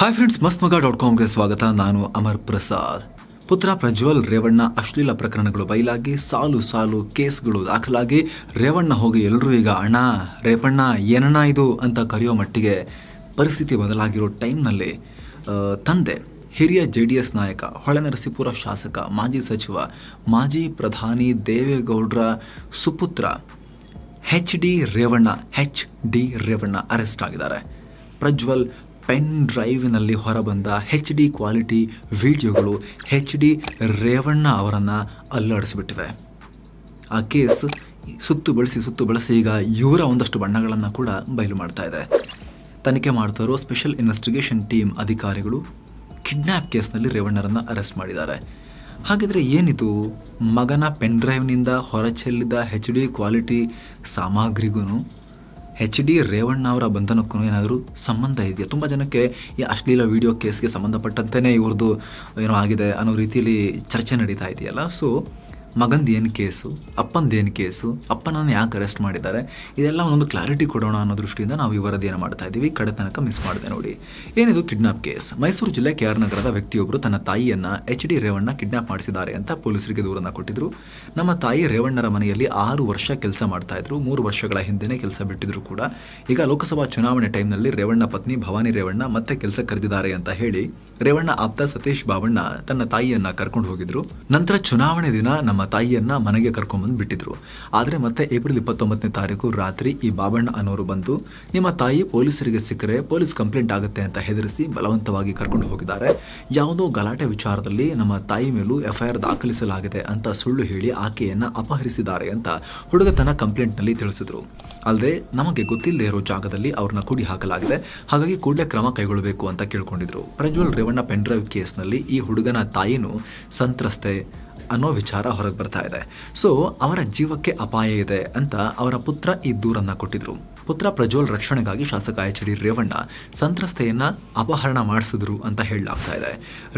Hi friends ಮಸ್ತ್ ಮಗ dot ಕಾಮ್ಗೆ ಸ್ವಾಗತ. ನಾನು ಅಮರ್ ಪ್ರಸಾದ್. ಪುತ್ರ ಪ್ರಜ್ವಲ್ ರೇವಣ್ಣ ಅಶ್ಲೀಲ ಪ್ರಕರಣಗಳು ಬಯಲಾಗಿ ಸಾಲು ಸಾಲು ಕೇಸ್ಗಳು ದಾಖಲಾಗಿ ರೇವಣ್ಣ ಹೋಗಿ ಎಲ್ಲರೂ ಈಗ, ಅಣ್ಣ, ರೇಪಣ್ಣ, ಏನಣ್ಣ ಇದು? ಅಂತ ಕರೆಯೋ ಮಟ್ಟಿಗೆ ಪರಿಸ್ಥಿತಿ ಬದಲಾಗಿರೋ ಟೈಮ್ನಲ್ಲಿ ತಂದೆ, ಹಿರಿಯ ಜೆ ಡಿ ಎಸ್ ನಾಯಕ, ಹೊಳೆನರಸೀಪುರ ಶಾಸಕ, ಮಾಜಿ ಸಚಿವ, ಮಾಜಿ ಪ್ರಧಾನಿ ದೇವೇಗೌಡರ ಸುಪುತ್ರ H D Revanna H D Revanna arrest ಆಗಿದ್ದಾರೆ. ಪ್ರಜ್ವಲ್ ಪೆನ್ ಡ್ರೈವ್ನಲ್ಲಿ ಹೊರಬಂದ ಹೆಚ್ ಡಿ ಕ್ವಾಲಿಟಿ ವಿಡಿಯೋಗಳು ಹೆಚ್ ಡಿ ರೇವಣ್ಣ ಅವರನ್ನು ಅಲ್ಲಾಡಿಸಿಬಿಟ್ಟಿವೆ. ಆ ಕೇಸ್ ಸುತ್ತು ಬಳಸಿ ಸುತ್ತು ಬಳಸಿ ಈಗ ಇವರ ಒಂದಷ್ಟು ಬಣ್ಣಗಳನ್ನು ಕೂಡ ಬಯಲು ಮಾಡ್ತಾ ಇದೆ. ತನಿಖೆ ಮಾಡ್ತಾ ಇರೋ ಸ್ಪೆಷಲ್ ಇನ್ವೆಸ್ಟಿಗೇಷನ್ ಟೀಮ್ ಅಧಿಕಾರಿಗಳು ಕಿಡ್ನ್ಯಾಪ್ ಕೇಸ್ನಲ್ಲಿ ರೇವಣ್ಣರನ್ನು ಅರೆಸ್ಟ್ ಮಾಡಿದ್ದಾರೆ. ಹಾಗಿದ್ರೆ ಏನಿದು? ಮಗನ ಪೆನ್ ಡ್ರೈವ್ನಿಂದ ಹೊರಚೆಲ್ಲಿದ ಹೆಚ್ ಡಿ ಕ್ವಾಲಿಟಿ ಸಾಮಗ್ರಿಗೂ ಹೆಚ್ ಡಿ ರೇವಣ್ಣ ಅವರ ಬಂಧನಕ್ಕೂ ಏನಾದರೂ ಸಂಬಂಧ ಇದೆಯಾ? ತುಂಬ ಜನಕ್ಕೆ ಈ ಅಶ್ಲೀಲ ವಿಡಿಯೋ ಕೇಸ್ಗೆ ಸಂಬಂಧಪಟ್ಟಂತೆಯೇ ಇವ್ರದ್ದು ಏನೋ ಆಗಿದೆ ಅನ್ನೋ ರೀತಿಯಲ್ಲಿ ಚರ್ಚೆ ನಡೀತಾ ಇದೆಯಲ್ಲ. ಸೊ ಮಗಂದು ಏನು ಕೇಸು ಅಪ್ಪಂದು ಏನು ಕೇಸು, ಅಪ್ಪನನ್ನು ಯಾಕೆ ಅರೆಸ್ಟ್ ಮಾಡಿದ್ದಾರೆ? ಇದೆಲ್ಲ ಒಂದೊಂದು ಕ್ಲಾರಿಟಿ ಕೊಡೋಣ ಅನ್ನೋ ದೃಷ್ಟಿಯಿಂದ ನಾವು ಈ ವರದಿಯನ್ನು ಮಾಡ್ತಾ ಇದ್ದೀವಿ. ಕಡೆತನಕ ಮಿಸ್ ಮಾಡಿದೆ ನೋಡಿ. ಏನಿದು ಕಿಡ್ನಾಪ್ ಕೇಸ್ ಮೈಸೂರು ಜಿಲ್ಲೆ ಕೆ ಆರ್ ನಗರದ ವ್ಯಕ್ತಿಯೊಬ್ಬರು ತನ್ನ ತಾಯಿಯನ್ನ ಎಚ್ ಡಿ ರೇವಣ್ಣ ಕಿಡ್ನಾಪ್ ಮಾಡಿಸಿದ್ದಾರೆ ಅಂತ ಪೊಲೀಸರಿಗೆ ದೂರನ್ನ ಕೊಟ್ಟಿದ್ರು. ನಮ್ಮ ತಾಯಿ ರೇವಣ್ಣರ ಮನೆಯಲ್ಲಿ ಆರು ವರ್ಷ ಕೆಲಸ ಮಾಡ್ತಾ ಇದ್ರು. ಮೂರು ವರ್ಷಗಳ ಹಿಂದೆನೇ ಕೆಲಸ ಬಿಟ್ಟಿದ್ರು ಕೂಡ. ಈಗ ಲೋಕಸಭಾ ಚುನಾವಣೆ ಟೈಮ್ನಲ್ಲಿ ರೇವಣ್ಣ ಪತ್ನಿ ಭವಾನಿ ರೇವಣ್ಣ ಮತ್ತೆ ಕೆಲಸ ಕರೆದಿದ್ದಾರೆ ಅಂತ ಹೇಳಿ, ರೇವಣ್ಣ ಆಪ್ತ ಸತೀಶ್ ಬಾವಣ್ಣ ತನ್ನ ತಾಯಿಯನ್ನ ಕರ್ಕೊಂಡು ಹೋಗಿದ್ರು. ನಂತರ ಚುನಾವಣೆ ದಿನ ನಮ್ಮ ತಾಯಿಯನ್ನ ಮನೆಗೆ ಕರ್ಕೊಂಡ್ಬಂದು ಬಿಟ್ಟಿದ್ರು. ಆದರೆ ಮತ್ತೆ ಏಪ್ರಿಲ್ ಇಪ್ಪತ್ತೊಂಬತ್ತನೇ ತಾರೀಕು ರಾತ್ರಿ ಈ ಬಾಬಣ್ಣ ಅನ್ನೋರು ಬಂದು, ನಿಮ್ಮ ತಾಯಿ ಪೊಲೀಸರಿಗೆ ಸಿಕ್ಕರೆ ಪೊಲೀಸ್ ಕಂಪ್ಲೇಂಟ್ ಆಗುತ್ತೆ ಅಂತ ಹೆದರಿಸಿ ಬಲವಂತವಾಗಿ ಕರ್ಕೊಂಡು ಹೋಗಿದ್ದಾರೆ. ಯಾವುದೋ ಗಲಾಟೆ ವಿಚಾರದಲ್ಲಿ ನಮ್ಮ ತಾಯಿ ಮೇಲೂ ಎಫ್ಐಆರ್ ದಾಖಲಿಸಲಾಗಿದೆ ಅಂತ ಸುಳ್ಳು ಹೇಳಿ ಆಕೆಯನ್ನ ಅಪಹರಿಸಿದ್ದಾರೆ ಅಂತ ಹುಡುಗ ತನ್ನ ಕಂಪ್ಲೇಂಟ್ನಲ್ಲಿ ತಿಳಿಸಿದ್ರು. ಅಲ್ಲದೆ ನಮಗೆ ಗೊತ್ತಿಲ್ಲದೆ ಇರೋ ಜಾಗದಲ್ಲಿ ಅವ್ರನ್ನ ಕುಡಿ ಹಾಕಲಾಗಿದೆ. ಹಾಗಾಗಿ ಕೂಡಲೇ ಕ್ರಮ ಕೈಗೊಳ್ಳಬೇಕು ಅಂತ ಕೇಳ್ಕೊಂಡಿದ್ರು. ಪ್ರಜ್ವಲ್ ರೇವಣ್ಣ ಪೆನ್ಡ್ರೈವ್ ಕೇಸ್ನಲ್ಲಿ ಈ ಹುಡುಗನ ತಾಯಿನೂ ಸಂತ್ರಸ್ತೆ ಅನ್ನೋ ವಿಚಾರ ಹೊರಗೆ ಬರ್ತಾ ಇದೆ. ಸೊ ಅವರ ಜೀವಕ್ಕೆ ಅಪಾಯ ಇದೆ ಅಂತ ಅವರ ಪುತ್ರ ಈ ದೂರನ್ನ ಕೊಟ್ಟಿದ್ರು. ಪುತ್ರ ಪ್ರಜ್ವಲ್ ರಕ್ಷಣೆಗಾಗಿ ಶಾಸಕ ಎಚ್ ಡಿ ರೇವಣ್ಣ ಸಂತ್ರಸ್ತೆಯನ್ನ ಅಪಹರಣ ಮಾಡಿಸಿದ್ರು ಅಂತ ಹೇಳಲಾಗ್ತಾ ಇದೆ.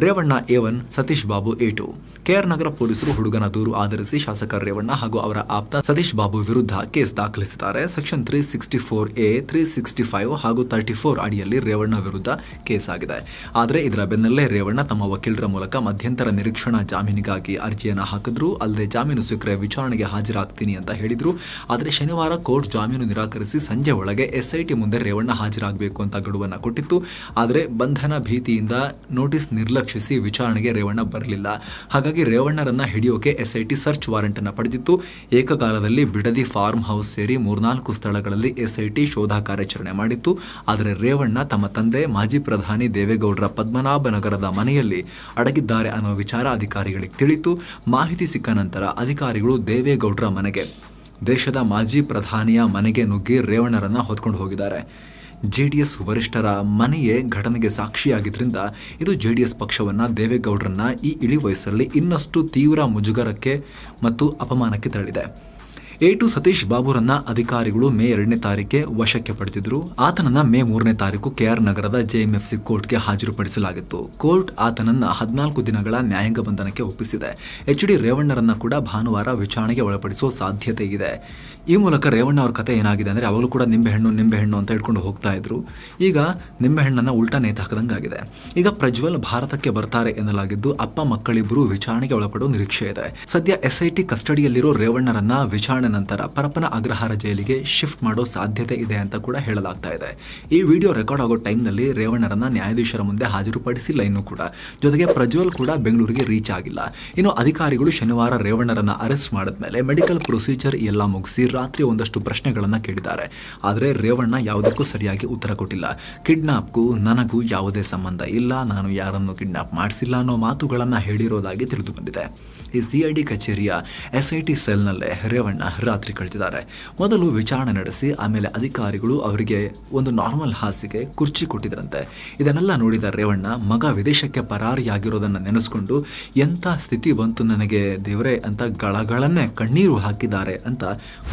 Revanna A one, Satish Babu A two. K R Nagar ಪೊಲೀಸರು ಹುಡುಗನ ದೂರು ಆಧರಿಸಿ ಶಾಸಕ ರೇವಣ್ಣ ಹಾಗೂ ಅವರ ಆಪ್ತ ಸತೀಶ್ ಬಾಬು ವಿರುದ್ಧ ಕೇಸ್ ದಾಖಲಿಸಿದ್ದಾರೆ. Section three sixty four A, three sixty five ಹಾಗೂ ತರ್ಟಿ ಫೋರ್ ಅಡಿಯಲ್ಲಿ ರೇವಣ್ಣ ವಿರುದ್ಧ ಕೇಸ್ ಆಗಿದೆ. ಆದರೆ ಇದರ ಬೆನ್ನಲ್ಲೇ ರೇವಣ್ಣ ತಮ್ಮ ವಕೀಲರ ಮೂಲಕ ಮಧ್ಯಂತರ ನಿರೀಕ್ಷಣಾ ಜಾಮೀನಿಗಾಗಿ ಅರ್ಜಿಯನ್ನು ಹಾಕಿದ್ರು. ಅಲ್ಲದೆ ಜಾಮೀನು ಸಿಕ್ಕರೆ ವಿಚಾರಣೆಗೆ ಹಾಜರಾಗ್ತೀನಿ ಅಂತ ಹೇಳಿದ್ರು. ಆದರೆ ಶನಿವಾರ ಕೋರ್ಟ್ ಜಾಮೀನು ನಿರಾಕರಿಸಿ ಸಂಜೆ ಒಳಗೆ ಎಸ್ಐಟಿ ಮುಂದೆ ರೇವಣ್ಣ ಹಾಜರಾಗಬೇಕು ಅಂತ ಗಡುವನ್ನು ಕೊಟ್ಟಿತ್ತು. ಆದರೆ ಬಂಧನ ಭೀತಿಯಿಂದ ನೋಟಿಸ್ ನಿರ್ಲಕ್ಷಿಸಿ ವಿಚಾರಣೆಗೆ ರೇವಣ್ಣ ಬರಲಿಲ್ಲ. ಹಾಗಾಗಿ ರೇವಣ್ಣರನ್ನ ಹಿಡಿಯೋಕೆ ಎಸ್ಐಟಿ ಸರ್ಚ್ ವಾರೆಂಟ್ ಅನ್ನು ಪಡೆದಿತ್ತು. ಏಕಕಾಲದಲ್ಲಿ ಬಿಡದಿ ಫಾರ್ಮ್ ಹೌಸ್ ಸೇರಿ ಮೂರ್ನಾಲ್ಕು ಸ್ಥಳಗಳಲ್ಲಿ ಎಸ್ಐಟಿ ಶೋಧ ಕಾರ್ಯಾಚರಣೆ ಮಾಡಿತ್ತು. ಆದರೆ ರೇವಣ್ಣ ತಮ್ಮ ತಂದೆ, ಮಾಜಿ ಪ್ರಧಾನಿ ದೇವೇಗೌಡರ ಪದ್ಮನಾಭನಗರದ ಮನೆಯಲ್ಲಿ ಅಡಗಿದ್ದಾರೆ ಅನ್ನೋ ವಿಚಾರ ಅಧಿಕಾರಿಗಳಿಗೆ ತಿಳಿತು. ಮಾಹಿತಿ ಸಿಕ್ಕ ನಂತರ ಅಧಿಕಾರಿಗಳು ದೇವೇಗೌಡರ ಮನೆಗೆ ದೇಶದ ಮಾಜಿ ಪ್ರಧಾನಿಯ ಮನೆಗೆ ನುಗ್ಗಿ ರೇವಣ್ಣರನ್ನ ಹೊತ್ಕೊಂಡು ಹೋಗಿದ್ದಾರೆ. ಜೆಡಿಎಸ್ ವರಿಷ್ಠರ ಮನೆಯೇ ಘಟನೆಗೆ ಸಾಕ್ಷಿಯಾಗಿದ್ದರಿಂದ ಇದು ಜೆಡಿಎಸ್ ಪಕ್ಷವನ್ನು ದೇವೇಗೌಡರನ್ನ ಈ ಇಳಿ ವಯಸ್ಸಲ್ಲಿ ಇನ್ನಷ್ಟು ತೀವ್ರ ಮುಜುಗರಕ್ಕೆ ಮತ್ತು ಅಪಮಾನಕ್ಕೆ ತಳ್ಳಿದೆ ಟು ಸತೀಶ್ ಬಾಬುರನ್ನ ಅಧಿಕಾರಿಗಳು ಮೇ ಎರಡನೇ ತಾರೀಕೆ ವಶಕ್ಕೆ ಪಡೆದಿದ್ರು. ಆತನನ್ನ ಮೇ ಮೂರನೇ ತಾರೀಕು ಕೆಆರ್ ನಗರದ ಜೆಎಂಎಫ್ಸಿ ಕೋರ್ಟ್ಗೆ ಹಾಜರುಪಡಿಸಲಾಗಿತ್ತು. ಕೋರ್ಟ್ ಆತನನ್ನ ಹದಿನಾಲ್ಕು ದಿನಗಳ ನ್ಯಾಯಾಂಗ ಬಂಧನಕ್ಕೆ ಒಪ್ಪಿಸಿದೆ. ಎಚ್ ಡಿ ರೇವಣ್ಣರನ್ನ ಕೂಡ ಭಾನುವಾರ ವಿಚಾರಣೆಗೆ ಒಳಪಡಿಸುವ ಸಾಧ್ಯತೆ ಇದೆ. ಈ ಮೂಲಕ ರೇವಣ್ಣ ಅವ್ರ ಕತೆ ಏನಾಗಿದೆ ಅಂದ್ರೆ ಅವಾಗಲೂ ಕೂಡ ನಿಂಬೆಹಣ್ಣು ನಿಂಬೆಹಣ್ಣು ಅಂತ ಹೇಳ್ಕೊಂಡು ಹೋಗ್ತಾ ಇದ್ರು. ಈಗ ನಿಂಬೆಹಣ್ಣನ್ನ ಉಲ್ಟಾ ನೇತು ಹಾಕದಂಗಾಗಿದೆ. ಈಗ ಪ್ರಜ್ವಲ್ ಭಾರತಕ್ಕೆ ಬರ್ತಾರೆ ಎನ್ನಲಾಗಿದ್ದು ಅಪ್ಪ ಮಕ್ಕಳಿಬ್ಬರು ವಿಚಾರಣೆಗೆ ಒಳಪಡುವ ನಿರೀಕ್ಷೆ ಇದೆ. ಸದ್ಯ ಎಸ್ಐಟಿ ಕಸ್ಟಡಿಯಲ್ಲಿರೋ ರೇವಣ್ಣರನ್ನ ವಿಚಾರಣೆ ನಂತರ ಪರಪನ ಅಗ್ರಹಾರ ಜೈಲಿಗೆ ಶಿಫ್ಟ್ ಮಾಡೋ ಸಾಧ್ಯತೆ ಇದೆ ಅಂತ ಕೂಡ ಹೇಳಲಾಗ್ತಾ ಇದೆ. ಈ ವಿಡಿಯೋ ರೆಕಾರ್ಡ್ ಆಗೋ ಟೈಮ್ನಲ್ಲಿ ರೇವಣ್ಣರನ್ನ ನ್ಯಾಯಾಧೀಶರ ಮುಂದೆ ಹಾಜರುಪಡಿಸಿಲ್ಲ ಇನ್ನು ಕೂಡ. ಜೊತೆಗೆ ಪ್ರಜ್ವಲ್ ಕೂಡ ಬೆಂಗಳೂರಿಗೆ ರೀಚ್ ಆಗಿಲ್ಲ. ಇನ್ನು ಅಧಿಕಾರಿಗಳು ಶನಿವಾರ ರೇವಣ್ಣರನ್ನ ಅರೆಸ್ಟ್ ಮಾಡಿದ್ಮೇಲೆ ಮೆಡಿಕಲ್ ಪ್ರೊಸೀಜರ್ ಎಲ್ಲ ಮುಗಿಸಿ ರಾತ್ರಿ ಒಂದಷ್ಟು ಪ್ರಶ್ನೆಗಳನ್ನ ಕೇಳಿದ್ದಾರೆ. ಆದರೆ ರೇವಣ್ಣ ಯಾವುದಕ್ಕೂ ಸರಿಯಾಗಿ ಉತ್ತರ ಕೊಟ್ಟಿಲ್ಲ. ಕಿಡ್ನಾಪ್ಗೂ ನನಗೂ ಯಾವುದೇ ಸಂಬಂಧ ಇಲ್ಲ, ನಾನು ಯಾರನ್ನು ಕಿಡ್ನಾಪ್ ಮಾಡಿಸಿಲ್ಲ ಅನ್ನೋ ಮಾತುಗಳನ್ನು ಹೇಳಿರೋದಾಗಿ ತಿಳಿದು ಬಂದಿದೆ ಈ ಸಿಐಡಿ ಕಚೇರಿಯ ಎಸ್ಐಟಿ ಸೆಲ್ನಲ್ಲೇ ರೇವಣ್ಣ ರಾತ್ರಿ ಕಳೆದಿದ್ದಾರೆ ಮೊದಲು ವಿಚಾರಣೆ ನಡೆಸಿ, ಆಮೇಲೆ ಅಧಿಕಾರಿಗಳು ಅವರಿಗೆ ಒಂದು ನಾರ್ಮಲ್ ಹಾಸಿಗೆ ಕುರ್ಚಿ ಕೊಟ್ಟಿದ್ರಂತೆ. ಇದನ್ನೆಲ್ಲ ನೋಡಿದ ರೇವಣ್ಣ, ಮಗ ವಿದೇಶಕ್ಕೆ ಪರಾರಿಯಾಗಿರೋದನ್ನು ನೆನೆಸ್ಕೊಂಡು, ಎಂಥ ಸ್ಥಿತಿ ಬಂತು ನನಗೆ ದೇವರೇ ಅಂತ ಗಳಗಳನ್ನೇ ಕಣ್ಣೀರು ಹಾಕಿದ್ದಾರೆ ಅಂತ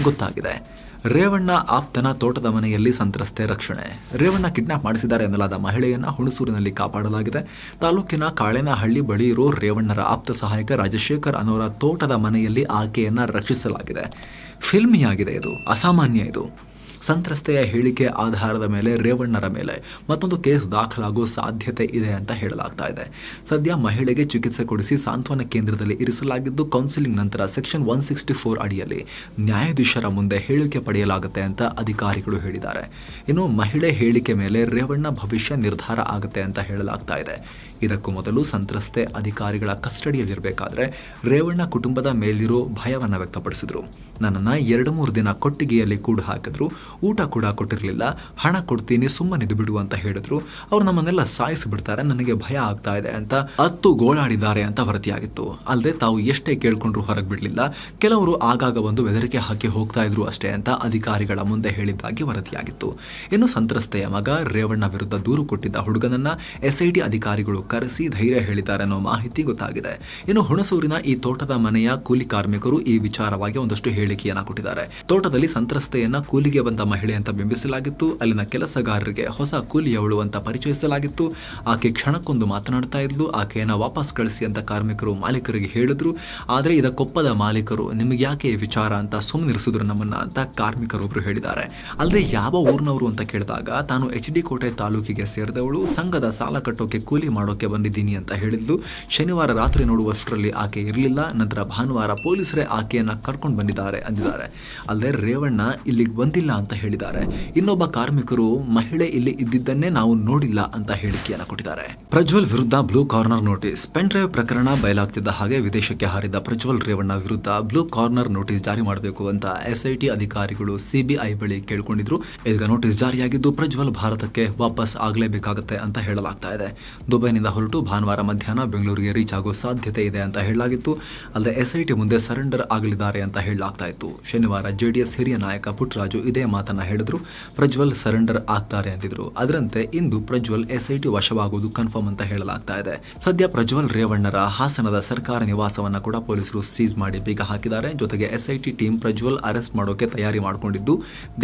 ಗೊತ್ತಾಗಿದೆ. ರೇವಣ್ಣ ಆಪ್ತನ ತೋಟದ ಮನೆಯಲ್ಲಿ ಸಂತ್ರಸ್ತೆ ರಕ್ಷಣೆ. ರೇವಣ್ಣ ಕಿಡ್ನಾಪ್ ಮಾಡಿಸಿದ್ದಾರೆ ಎನ್ನಲಾದ ಮಹಿಳೆಯನ್ನ ಹುಣಸೂರಿನಲ್ಲಿ ಕಾಪಾಡಲಾಗಿದೆ. ತಾಲೂಕಿನ ಕಾಳೇನಹಳ್ಳಿ ಬಳಿ ಇರೋ ರೇವಣ್ಣರ ಆಪ್ತ ಸಹಾಯಕ ರಾಜಶೇಖರ್ ಅನ್ನೋರ ತೋಟದ ಮನೆಯಲ್ಲಿ ಆಕೆಯನ್ನ ರಕ್ಷಿಸಲಾಗಿದೆ. ಫಿಲ್ಮಿಯಾಗಿದೆ ಇದು. ಅಸಾಮಾನ್ಯ ಇದು. ಸಂತ್ರಸ್ತೆಯ ಹೇಳಿಕೆ ಆಧಾರದ ಮೇಲೆ ರೇವಣ್ಣರ ಮೇಲೆ ಮತ್ತೊಂದು ಕೇಸ್ ದಾಖಲಾಗುವ ಸಾಧ್ಯತೆ ಇದೆ ಅಂತ ಹೇಳಲಾಗ್ತಾ ಇದೆ. ಸದ್ಯ ಮಹಿಳೆಗೆ ಚಿಕಿತ್ಸೆ ಕೊಡಿಸಿ ಸಾಂತ್ವನ ಕೇಂದ್ರದಲ್ಲಿ ಇರಿಸಲಾಗಿದ್ದು ಕೌನ್ಸಿಲಿಂಗ್ ನಂತರ ಸೆಕ್ಷನ್ ಒನ್ ಸಿಕ್ಸ್ಟಿ ಫೋರ್ ಅಡಿಯಲ್ಲಿ ನ್ಯಾಯಾಧೀಶರ ಮುಂದೆ ಹೇಳಿಕೆ ಪಡೆಯಲಾಗುತ್ತೆ ಅಂತ ಅಧಿಕಾರಿಗಳು ಹೇಳಿದ್ದಾರೆ. ಇನ್ನು ಮಹಿಳೆ ಹೇಳಿಕೆ ಮೇಲೆ ರೇವಣ್ಣ ಭವಿಷ್ಯ ನಿರ್ಧಾರ ಆಗುತ್ತೆ ಅಂತ ಹೇಳಲಾಗ್ತಾ ಇದೆ. ಇದಕ್ಕೂ ಮೊದಲು ಸಂತ್ರಸ್ತೆ ಅಧಿಕಾರಿಗಳ ಕಸ್ಟಡಿಯಲ್ಲಿರಬೇಕಾದ್ರೆ ರೇವಣ್ಣ ಕುಟುಂಬದ ಮೇಲಿರೋ ಭಯವನ್ನು ವ್ಯಕ್ತಪಡಿಸಿದ್ರು. ನನ್ನನ್ನು ಎರಡು ಮೂರು ದಿನ ಕೊಟ್ಟಿಗೆಯಲ್ಲಿ ಕೂಡ ಹಾಕಿದ್ರು. ಊಟ ಕೂಡ ಕೊಟ್ಟಿರಲಿಲ್ಲ. ಹಣ ಕೊಡ್ತೀನಿ ಸುಮ್ಮನಿದ್ದು ಬಿಡು ಅಂತ ಹೇಳಿದ್ರು. ಅವ್ರು ನಮ್ಮನ್ನೆಲ್ಲ ಸಾಯಿಸಿಬಿಡ್ತಾರೆ, ನನಗೆ ಭಯ ಆಗ್ತಾ ಇದೆ ಅಂತ ಹತ್ತು ಗೋಳಾಡಿದ್ದಾರೆ ಅಂತ ವರದಿಯಾಗಿತ್ತು. ಅಲ್ಲದೆ ತಾವು ಎಷ್ಟೇ ಕೇಳ್ಕೊಂಡ್ರು ಹೊರಗೆ ಬಿಡಲಿಲ್ಲ. ಕೆಲವರು ಆಗಾಗ ಒಂದು ಬೆದರಿಕೆ ಹಾಕಿ ಹೋಗ್ತಾ ಇದ್ರು ಅಷ್ಟೇ ಅಂತ ಅಧಿಕಾರಿಗಳ ಮುಂದೆ ಹೇಳಿದ್ದಾಗಿ ವರದಿಯಾಗಿತ್ತು. ಇನ್ನು ಸಂತ್ರಸ್ತೆಯ ಮಗ ರೇವಣ್ಣ ವಿರುದ್ಧ ದೂರು ಕೊಟ್ಟಿದ್ದ ಹುಡುಗನನ್ನ ಎಸ್ಐಟಿ ಅಧಿಕಾರಿಗಳು ಕರೆಸಿ ಧೈರ್ಯ ಹೇಳಿದ್ದಾರೆ ಅನ್ನೋ ಮಾಹಿತಿ ಗೊತ್ತಾಗಿದೆ. ಇನ್ನು ಹುಣಸೂರಿನ ಈ ತೋಟದ ಮನೆಯ ಕೂಲಿ ಕಾರ್ಮಿಕರು ಈ ವಿಚಾರವಾಗಿ ಒಂದಷ್ಟು ಹೇಳಿಕೆಯನ್ನ ಕೊಟ್ಟಿದ್ದಾರೆ. ತೋಟದಲ್ಲಿ ಸಂತ್ರಸ್ತೆಯನ್ನ ಕೂಲಿಗೆ ಬಂದ ಮಹಿಳೆ ಅಂತ ಬಿಂಬಿಸಲಾಗಿತ್ತು. ಅಲ್ಲಿನ ಕೆಲಸಗಾರರಿಗೆ ಹೊಸ ಕೂಲಿಯವಳು ಅಂತ ಪರಿಚಯಿಸಲಾಗಿತ್ತು. ಆಕೆ ಕ್ಷಣಕ್ಕೊಂದು ಮಾತನಾಡ್ತಾ ಇದ್ಲು. ಆಕೆಯನ್ನ ವಾಪಸ್ ಕಳಿಸಿ ಅಂತ ಕಾರ್ಮಿಕರು ಮಾಲೀಕರಿಗೆ ಹೇಳಿದ್ರು. ಆದರೆ ಕೊಪ್ಪದ ಮಾಲೀಕರು ನಿಮಗೆ ಯಾಕೆ ವಿಚಾರ ಅಂತ ಸುಮ್ಮನಿರಿಸಿದ್ರು ನಮ್ಮನ್ನ ಅಂತ ಕಾರ್ಮಿಕರೊಬ್ರು ಹೇಳಿದ್ದಾರೆ. ಅಲ್ಲದೆ ಯಾವ ಊರಿನವರು ಅಂತ ಕೇಳಿದಾಗ ತಾನು ಎಚ್ ಡಿ ಕೋಟೆ ತಾಲೂಕಿಗೆ ಸೇರಿದವಳು. ಸಂಘದ ಸಾಲ ಕಟ್ಟೋಕೆ ಕೂಲಿ ಮಾಡೋಕೆ ಬಂದಿದ್ದೀನಿ ಅಂತ ಹೇಳಿದ್ಲು. ಶನಿವಾರ ರಾತ್ರಿ ನೋಡುವಷ್ಟರಲ್ಲಿ ಆಕೆ ಇರಲಿಲ್ಲ. ನಂತರ ಭಾನುವಾರ ಪೊಲೀಸರೇ ಆಕೆಯನ್ನ ಕರ್ಕೊಂಡು ಬಂದಿದ್ದಾರೆ. ಅಂದಿದ್ದಾರೆ. ಅಲ್ಲದೆ ರೇವಣ್ಣ ಇಲ್ಲಿಗೆ ಬಂದಿಲ್ಲ ಅಂತ ಹೇಳಿದ್ದಾರೆ. ಇನ್ನೊಬ್ಬ ಕಾರ್ಮಿಕರು ಮಹಿಳೆ ಇಲ್ಲಿ ಇದ್ದಿದ್ದನ್ನೇ ನಾವು ನೋಡಿಲ್ಲ ಅಂತ ಹೇಳಿಕೆಯನ್ನ ಕೊಟ್ಟಿದ್ದಾರೆ. ಪ್ರಜ್ವಲ್ ವಿರುದ್ಧ blue corner notice. Pen drive ಪ್ರಕರಣ ಬಯಲಾಗ್ತಿದ್ದ ಹಾಗೆ ವಿದೇಶಕ್ಕೆ ಹಾರಿದ ಪ್ರಜ್ವಲ್ ರೇವಣ್ಣ ವಿರುದ್ಧ ಬ್ಲೂ ಕಾರ್ನರ್ ನೋಟಿಸ್ ಜಾರಿ ಮಾಡಬೇಕು ಅಂತ ಎಸ್ಐಟಿ ಅಧಿಕಾರಿಗಳು ಸಿಬಿಐ ಬಳಿ ಕೇಳಿಕೊಂಡಿದ್ರು. ಈಗ ನೋಟಿಸ್ ಜಾರಿಯಾಗಿದ್ದು ಪ್ರಜ್ವಲ್ ಭಾರತಕ್ಕೆ ವಾಪಸ್ ಆಗಲೇಬೇಕಾಗುತ್ತೆ ಅಂತ ಹೇಳಲಾಗ್ತಾ ಇದೆ. ದುಬೈನಿಂದ ಹೊರಟು ಭಾನುವಾರ ಮಧ್ಯಾಹ್ನ ಬೆಂಗಳೂರಿಗೆ ರೀಚ್ ಆಗೋ ಸಾಧ್ಯತೆ ಇದೆ ಅಂತ ಹೇಳಲಾಗಿತ್ತು. ಅಲ್ಲದೆ ಎಸ್ಐಟಿ ಮುಂದೆ ಸರೆಂಡರ್ ಆಗಲಿದ್ದಾರೆ ಅಂತ ಹೇಳಲಾಗ್ತಾ ಇತ್ತು ಶನಿವಾರ ಜೆಡಿಎಸ್ ಹಿರಿಯ ನಾಯಕ ಪುಟ್ಟರಾಜು ಇದೇ ಮಾತನ್ನ ಹೇಳಿದ್ರು. ಪ್ರಜ್ವಲ್ ಸರೆಂಡರ್ ಆಗ್ತಾರೆ ಅಂತಿದ್ರು ಅದರಂತೆ ಇಂದು ಪ್ರಜ್ವಲ್ ಎಸ್ಐಟಿ ವಶವಾಗುವುದು ಕನ್ಫರ್ಮ್ ಅಂತ ಹೇಳಲಾಗ್ತಾ ಇದೆ. ಸದ್ಯ ಪ್ರಜ್ವಲ್ ರೇವಣ್ಣರ ಹಾಸನದ ಸರ್ಕಾರ ನಿವಾಸವನ್ನ ಕೂಡ ಪೊಲೀಸರು ಸೀಸ್ ಮಾಡಿ ಬೀಗ ಹಾಕಿದ್ದಾರೆ. ಜೊತೆಗೆ ಎಸ್ಐಟಿ ಟೀಮ್ ಪ್ರಜ್ವಲ್ ಅರೆಸ್ಟ್ ಮಾಡೋಕೆ ತಯಾರಿ ಮಾಡಿಕೊಂಡಿದ್ದು,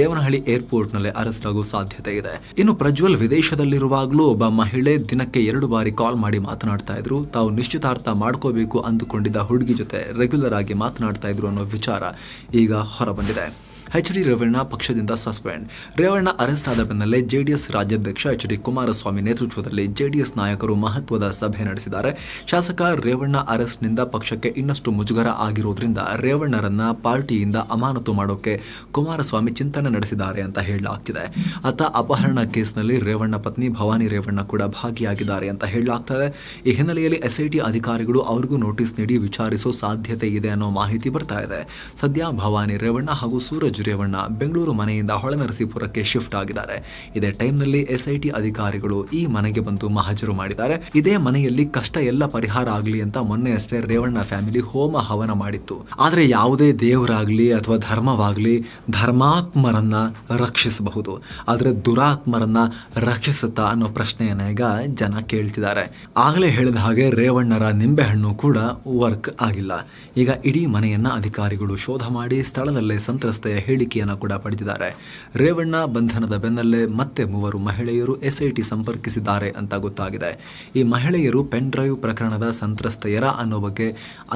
ದೇವನಹಳ್ಳಿ ಏರ್ಪೋರ್ಟ್ನಲ್ಲಿ ಅರೆಸ್ಟ್ ಆಗುವ ಸಾಧ್ಯತೆ ಇದೆ. ಇನ್ನು ಪ್ರಜ್ವಲ್ ವಿದೇಶದಲ್ಲಿರುವಾಗಲೂ ಒಬ್ಬ ಮಹಿಳೆ ದಿನಕ್ಕೆ ಎರಡು ಬಾರಿ ಕಾಲ್ ಮಾಡಿ ಮಾತನಾಡ್ತಾ ಇದ್ರು. ತಾವು ನಿಶ್ಚಿತಾರ್ಥ ಮಾಡ್ಕೋಬೇಕು ಅಂದುಕೊಂಡಿದ್ದ ಹುಡುಗಿ ಜೊತೆ ರೆಗ್ಯುಲರ್ ಆಗಿ ಮಾತನಾಡ್ತಾ ಇದ್ರು ಅನ್ನೋ ವಿಚಾರ. ಈಗ ಹೊರಬಂದಿದೆ. ಎಚ್ ಡಿ ರೇವಣ್ಣ ಪಕ್ಷದಿಂದ ಸಸ್ಪೆಂಡ್ ರೇವಣ್ಣ ಅರೆಸ್ಟ್ ಆದ ಬೆನ್ನಲ್ಲೇ ಜೆಡಿಎಸ್ ರಾಜ್ಯಾಧ್ಯಕ್ಷ ಎಚ್ ಡಿ ಕುಮಾರಸ್ವಾಮಿ ನೇತೃತ್ವದಲ್ಲಿ ಜೆಡಿಎಸ್ ನಾಯಕರು ಮಹತ್ವದ ಸಭೆ ನಡೆಸಿದ್ದಾರೆ ಶಾಸಕ ರೇವಣ್ಣ ಅರೆಸ್ಟ್ನಿಂದ ಪಕ್ಷಕ್ಕೆ ಇನ್ನಷ್ಟು ಮುಜುಗರ ಆಗಿರೋದ್ರಿಂದ ರೇವಣ್ಣರನ್ನ ಪಾರ್ಟಿಯಿಂದ ಅಮಾನತು ಮಾಡೋಕೆ ಕುಮಾರಸ್ವಾಮಿ ಚಿಂತನೆ ನಡೆಸಿದ್ದಾರೆ ಅಂತ ಹೇಳಲಾಗ್ತಿದೆ ಆತ ಅಪಹರಣ ಕೇಸ್ನಲ್ಲಿ ರೇವಣ್ಣ ಪತ್ನಿ ಭವಾನಿ ರೇವಣ್ಣ ಕೂಡ ಭಾಗಿಯಾಗಿದ್ದಾರೆ ಅಂತ ಹೇಳಲಾಗ್ತದೆ ಈ ಹಿನ್ನೆಲೆಯಲ್ಲಿ ಎಸ್ಐಟಿ ಅಧಿಕಾರಿಗಳು ಅವರಿಗೂ ನೋಟಿಸ್ ನೀಡಿ ವಿಚಾರಿಸೋ ಸಾಧ್ಯತೆ ಇದೆ ಅನ್ನೋ ಮಾಹಿತಿ ಬರ್ತಾ ಇದೆ. ಸದ್ಯ ಭವಾನಿ ರೇವಣ್ಣ ಹಾಗೂ ಸೂರಜ್ ರೇವಣ್ಣ ಬೆಂಗಳೂರು ಮನೆಯಿಂದ ಹೊಳೆನರಸೀಪುರಕ್ಕೆ ಶಿಫ್ಟ್ ಆಗಿದ್ದಾರೆ. ಇದೇ ಟೈಮ್ನಲ್ಲಿ ಎಸ್ಐಟಿ ಅಧಿಕಾರಿಗಳು ಈ ಮನೆಗೆ ಬಂದು ಮಹಜರು ಮಾಡಿದ್ದಾರೆ. ಇದೇ ಮನೆಯಲ್ಲಿ ಕಷ್ಟ ಎಲ್ಲ ಪರಿಹಾರ ಆಗಲಿ ಅಂತ ಮೊನ್ನೆ ಅಷ್ಟೇ ರೇವಣ್ಣ ಫ್ಯಾಮಿಲಿ ಹೋಮ ಹವನ ಮಾಡಿತ್ತು. ಆದರೆ ಯಾವುದೇ ದೇವರಾಗಲಿ ಅಥವಾ ಧರ್ಮವಾಗಲಿ ಧರ್ಮಾತ್ಮರನ್ನ ರಕ್ಷಿಸಬಹುದು. ಆದರೆ ದುರಾತ್ಮರನ್ನ ರಕ್ಷಿಸುತ್ತಾ ಅನ್ನೋ ಪ್ರಶ್ನೆಯನ್ನ ಈಗ ಜನ ಕೇಳ್ತಿದ್ದಾರೆ. ಆಗಲೇ ಹೇಳಿದ ಹಾಗೆ ರೇವಣ್ಣರ ನಿಂಬೆಹಣ್ಣು ಕೂಡ ವರ್ಕ್ ಆಗಿಲ್ಲ. ಈಗ ಇಡೀ ಮನೆಯನ್ನ ಅಧಿಕಾರಿಗಳು ಶೋಧ ಮಾಡಿ ಸ್ಥಳದಲ್ಲೇ ಸಂತ್ರಸ್ತೆಯ ಹೇಳಿಕೆಯನ್ನ ಕೂಡ ಪಡೆದಿದ್ದಾರೆ. ರೇವಣ್ಣ ಬಂಧನದ ಬೆನ್ನಲ್ಲೇ ಮತ್ತೆ ಮೂವರು ಮಹಿಳೆಯರು ಎಸ್ಐಟಿ ಸಂಪರ್ಕಿಸಿದ್ದಾರೆ ಅಂತ ಗೊತ್ತಾಗಿದೆ. ಈ ಮಹಿಳೆಯರು ಪೆನ್ ಡ್ರೈವ್ ಪ್ರಕರಣದ ಸಂತ್ರಸ್ತೆಯರ ಅನ್ನೋ ಬಗ್ಗೆ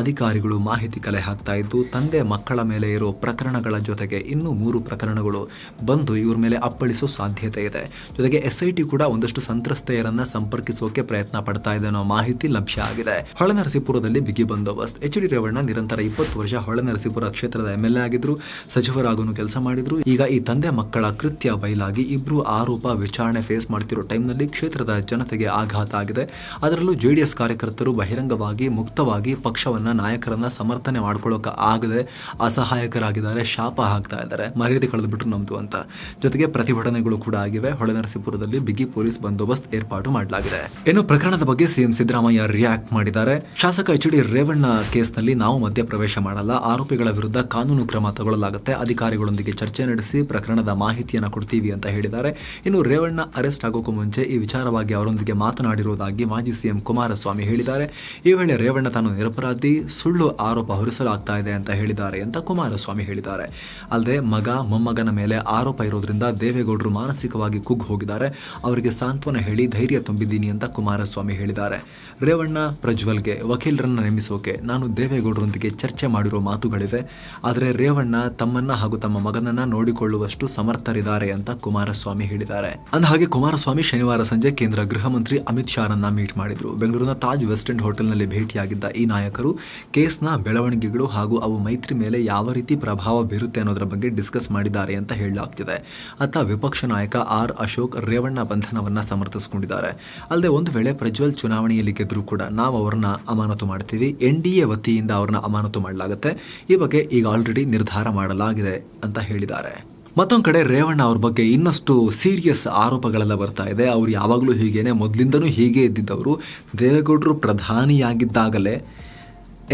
ಅಧಿಕಾರಿಗಳು ಮಾಹಿತಿ ಕಲೆ ಹಾಕ್ತಾ ಇದ್ದು, ತಂದೆ ಮಕ್ಕಳ ಮೇಲೆ ಇರೋ ಪ್ರಕರಣಗಳ ಜೊತೆಗೆ ಇನ್ನೂ ಮೂರು ಪ್ರಕರಣಗಳು ಬಂದು ಇವರ ಮೇಲೆ ಅಪ್ಪಳಿಸೋ ಸಾಧ್ಯತೆ ಇದೆ. ಜೊತೆಗೆ ಎಸ್ಐಟಿ ಕೂಡ ಒಂದಷ್ಟು ಸಂತ್ರಸ್ತೆಯರನ್ನ ಸಂಪರ್ಕಿಸೋಕೆ ಪ್ರಯತ್ನ ಪಡ್ತಾ ಇದೆ ಅನ್ನೋ ಮಾಹಿತಿ ಲಭ್ಯ ಆಗಿದೆ. ಹೊಳೆನರಸೀಪುರದಲ್ಲಿ ಬಿಗಿ ಬಂದೋಬಸ್ತ್. ಎಚ್ ಡಿ ರೇವಣ್ಣ ನಿರಂತರ ಇಪ್ಪತ್ತು ವರ್ಷ ಹೊಳೆನರಸೀಪುರ ಕ್ಷೇತ್ರದ ಎಂಎಲ್ಎ ಆಗಿದ್ರು. ಎ ಸಚಿವರಾಗೂ ಕೆಲಸ ಮಾಡಿದ್ರು. ಈಗ ಈ ತಂದೆ ಮಕ್ಕಳ ಕೃತ್ಯ ಬಯಲಾಗಿ ಇಬ್ರು ಆರೋಪ ವಿಚಾರಣೆ ಫೇಸ್ ಮಾಡ್ತಿರೋ ಟೈಮ್ನಲ್ಲಿ ಕ್ಷೇತ್ರದ ಜನತೆಗೆ ಆಘಾತ ಆಗಿದೆ. ಅದರಲ್ಲೂ ಜೆಡಿಎಸ್ ಕಾರ್ಯಕರ್ತರು ಬಹಿರಂಗವಾಗಿ ಮುಕ್ತವಾಗಿ ಪಕ್ಷವನ್ನ ನಾಯಕರನ್ನ ಸಮರ್ಥನೆ ಮಾಡ್ಕೊಳ್ಳೋಕೆ ಆಗದೆ ಅಸಹಾಯಕರಾಗಿದ್ದಾರೆ, ಶಾಪ ಹಾಕ್ತಾ ಇದ್ದಾರೆ. ಮರ್ಯಾದೆ ಕಳೆದುಬಿಟ್ರು ನಮ್ದು ಅಂತ. ಜೊತೆಗೆ ಪ್ರತಿಭಟನೆಗಳು ಕೂಡ ಆಗಿವೆ. ಹೊಳೆನರಸೀಪುರದಲ್ಲಿ ಬಿಗಿ ಪೊಲೀಸ್ ಬಂದೋಬಸ್ತ್ ಏರ್ಪಾಡು ಮಾಡಲಾಗಿದೆ. ಇನ್ನು ಪ್ರಕರಣದ ಬಗ್ಗೆ ಸಿಎಂ ಸಿದ್ದರಾಮಯ್ಯ ರಿಯಾಕ್ಟ್ ಮಾಡಿದ್ದಾರೆ. ಶಾಸಕ ಎಚ್ ಡಿ ರೇವಣ್ಣ ಕೇಸ್ನಲ್ಲಿ ನಾವು ಮಧ್ಯಪ್ರವೇಶ ಮಾಡಲ್ಲ. ಆರೋಪಿಗಳ ವಿರುದ್ಧ ಕಾನೂನು ಕ್ರಮ ತಗೊಳ್ಳಲಾಗುತ್ತೆ. ಅಧಿಕಾರಿಗಳೊಂದಿಗೆ ಚರ್ಚೆ ನಡೆಸಿ ಪ್ರಕರಣದ ಮಾಹಿತಿಯನ್ನು ಕೊಡ್ತೀವಿ ಅಂತ ಹೇಳಿದ್ದಾರೆ. ಇನ್ನು ರೇವಣ್ಣ ಅರೆಸ್ಟ್ ಆಗೋಕ್ಕೂ ಮುಂಚೆ ಈ ವಿಚಾರವಾಗಿ ಅವರೊಂದಿಗೆ ಮಾತನಾಡಿರುವುದಾಗಿ ಮಾಜಿ ಸಿಎಂ ಕುಮಾರಸ್ವಾಮಿ ಹೇಳಿದ್ದಾರೆ. ಈ ವೇಳೆ ರೇವಣ್ಣ ತಾನು ನಿರಪರಾಧಿ, ಸುಳ್ಳು ಆರೋಪ ಹೊರಿಸಲಾಗ್ತಾ ಇದೆ ಅಂತ ಹೇಳಿದ್ದಾರೆ ಅಂತ ಕುಮಾರಸ್ವಾಮಿ ಹೇಳಿದ್ದಾರೆ. ಅಲ್ಲದೆ ಮಗ, ಮೊಮ್ಮಗನ ಮೇಲೆ ಆರೋಪ ಇರೋದ್ರಿಂದ ದೇವೇಗೌಡರು ಮಾನಸಿಕವಾಗಿ ಕುಗ್ಗು ಹೋಗಿದ್ದಾರೆ. ಅವರಿಗೆ ಸಾಂತ್ವನ ಹೇಳಿ ಧೈರ್ಯ ತುಂಬಿದ್ದೀನಿ ಅಂತ ಕುಮಾರಸ್ವಾಮಿ ಹೇಳಿದ್ದಾರೆ. ರೇವಣ್ಣ, ಪ್ರಜ್ವಲ್ಗೆ ವಕೀಲರನ್ನ ನೇಮಿಸೋಕೆ ನಾನು ದೇವೇಗೌಡರೊಂದಿಗೆ ಚರ್ಚೆ ಮಾಡಿರೋ ಮಾತುಗಳಿವೆ. ಆದರೆ ರೇವಣ್ಣ ತಮ್ಮನ್ನ ಹಾಗೂ ತಮ್ಮ ಮಗನನ್ನ ನೋಡಿಕೊಳ್ಳುವಷ್ಟು ಸಮರ್ಥರಿದ್ದಾರೆ ಅಂತ ಕುಮಾರಸ್ವಾಮಿ ಹೇಳಿದ್ದಾರೆ. ಅಂದ ಹಾಗೆ ಕುಮಾರಸ್ವಾಮಿ ಶನಿವಾರ ಸಂಜೆ ಕೇಂದ್ರ ಗೃಹ ಮಂತ್ರಿ ಅಮಿತ್ ಶಾರನ್ನ ಮೀಟ್ ಮಾಡಿದ್ರು. ಬೆಂಗಳೂರಿನ ತಾಜ್ ವೆಸ್ಟ್ ಎಂಡ್ ಹೋಟೆಲ್ನಲ್ಲಿ ಭೇಟಿಯಾಗಿದ್ದ ಈ ನಾಯಕರು ಕೇಸ್ನ ಬೆಳವಣಿಗೆಗಳು ಹಾಗೂ ಅವು ಮೈತ್ರಿ ಮೇಲೆ ಯಾವ ರೀತಿ ಪ್ರಭಾವ ಬೀರುತ್ತೆ ಅನ್ನೋದರ ಬಗ್ಗೆ ಡಿಸ್ಕಸ್ ಮಾಡಿದ್ದಾರೆ ಅಂತ ಹೇಳಲಾಗ್ತಿದೆ. ಅತ್ತ ವಿಪಕ್ಷ ನಾಯಕ ಆರ್ ಅಶೋಕ್ ರೇವಣ್ಣ ಬಂಧನವನ್ನ ಸಮರ್ಥಿಸಿಕೊಂಡಿದ್ದಾರೆ. ಅಲ್ಲದೆ ಒಂದು ವೇಳೆ ಪ್ರಜ್ವಲ್ ಚುನಾವಣೆಯಲ್ಲಿ ಗೆದ್ರೂ ಕೂಡ ನಾವು ಅವರನ್ನ ಅಮಾನತು ಮಾಡ್ತೀವಿ. ಎನ್ ಡಿ ಎ ವತಿಯಿಂದ ಅವರನ್ನ ಅಮಾನತು ಮಾಡಲಾಗುತ್ತೆ. ಈ ಬಗ್ಗೆ ಈಗ ಆಲ್ರೆಡಿ ನಿರ್ಧಾರ ಮಾಡಲಾಗಿದೆ. ಅಂತ ಹೇಳಿದ್ದಾರೆ. ಮತ್ತೊಂದು ಕಡೆ ರೇವಣ್ಣ ಅವ್ರ ಬಗ್ಗೆ ಇನ್ನಷ್ಟು ಸೀರಿಯಸ್ ಆರೋಪಗಳೆಲ್ಲ ಬರ್ತಾ ಇದೆ. ಅವ್ರು ಯಾವಾಗಲೂ ಹೀಗೇನೆ ಮೊದಲಿಂದನೂ ಹೀಗೆ ಇದ್ದಿದ್ದವರು. ದೇವೇಗೌಡರು ಪ್ರಧಾನಿಯಾಗಿದ್ದಾಗಲೇ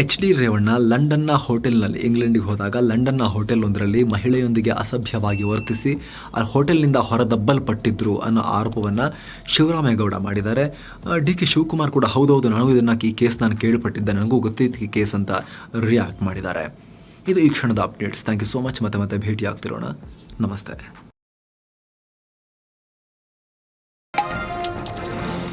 ಎಚ್ ಡಿ ರೇವಣ್ಣ ಲಂಡನ್ನ ಹೋಟೆಲ್ನಲ್ಲಿ, ಇಂಗ್ಲೆಂಡಿಗೆ ಹೋದಾಗ ಲಂಡನ್ನ ಹೋಟೆಲ್ ಒಂದರಲ್ಲಿ ಮಹಿಳೆಯೊಂದಿಗೆ ಅಸಭ್ಯವಾಗಿ ವರ್ತಿಸಿ, ಆ ಹೋಟೆಲ್ನಿಂದ ಹೊರದಬ್ಬಲ್ಪಟ್ಟಿದ್ರು ಅನ್ನೋ ಆರೋಪವನ್ನು ಶಿವರಾಮೇಗೌಡ ಮಾಡಿದ್ದಾರೆ. ಡಿ ಕೆ ಶಿವಕುಮಾರ್ ಕೂಡ ಹೌದೌದು, ನಾನು ಇದನ್ನು ಈ ಕೇಸ್ ನಾನು ಕೇಳಿಪಟ್ಟಿದ್ದೆ, ನನಗೂ ಗೊತ್ತಿತ್ತು ಕೇಸ್ ಅಂತ ರಿಯಾಕ್ಟ್ ಮಾಡಿದ್ದಾರೆ. ಇದು ಈ ಕ್ಷಣದ updates thank you so much ಮತ್ತೆ ಮತ್ತೆ ಭೇಟಿ ಆಗ್ತಿರೋಣ ನಮಸ್ತೆ.